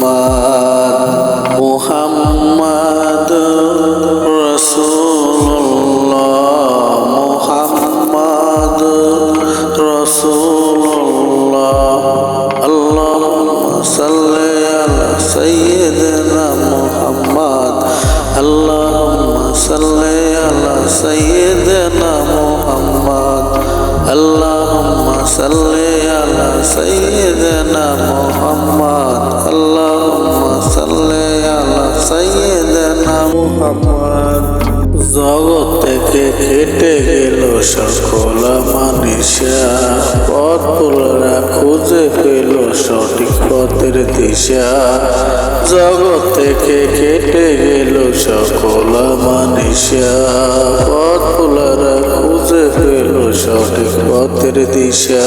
মোহাম্মদ মোহাম্মদ রসুল্লাহ মোহাম্মদ রসুল্লাহ আল্লাহ সাল্লি আলা সাইয়্যিদিনা মুহাম্মদ। আল্লাহুম্মা সাল্লি আলা সাইয়্যিদিনা মুহাম্মদ। আল্লাহুম্মা সাল্লি আলা সৈয়দনা মোহাম্মদ। জগৎ থেকে কেটে গেল সকল মানুষা পথ পুলরা খুঁজে পেল সঠিক পথের দিশা। জগৎ থেকে কেটে গেল সকল মানুষা পথ পুলরা খুঁজে পেল সঠিক পথের দিশা।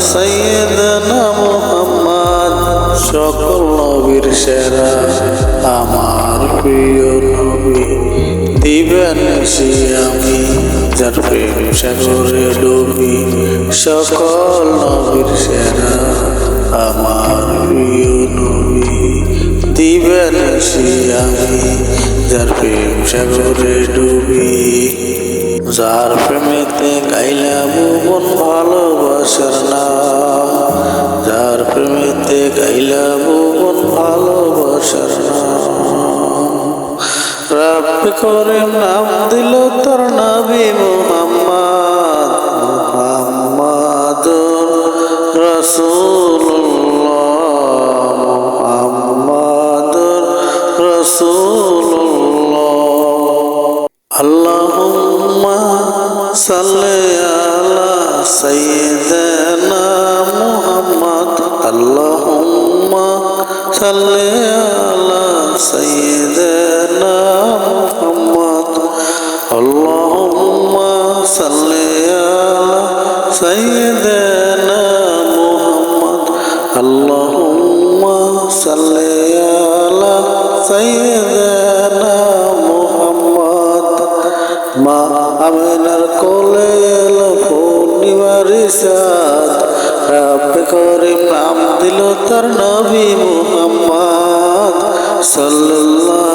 আলা সাইয়্যিদিনা মুহাম্মদ, সকল নবীর সেরা। আমার প্রিয় নবী, দিবেন সে আমি, যার প্রেম সাগরে ডুবি। সকল নবীর সেরা, আমার প্রিয় নবী, দিবেন সে আমি, যার প্রেম সাগরে ডুবি। যার প্রেমেতে গাইলা ভুবন ভালোবাসার বিলাবন ভালোবাসার রাব করে নাম দিল তোর নাবি মোহাম্মদ মোহাম্মদ রসুল্লাহ মোহাম্মদ। রসুল্লাহ আল্লাহ সাল্লাহ সাইয়ে صل على سيدنا محمد اللهم صل على سيدنا محمد اللهم صل على سيدنا محمد ما أمن الكل لفوني ورسالة করিম নাম দিল তার নবী মুহাম্মদ সাল্লাল্লাহু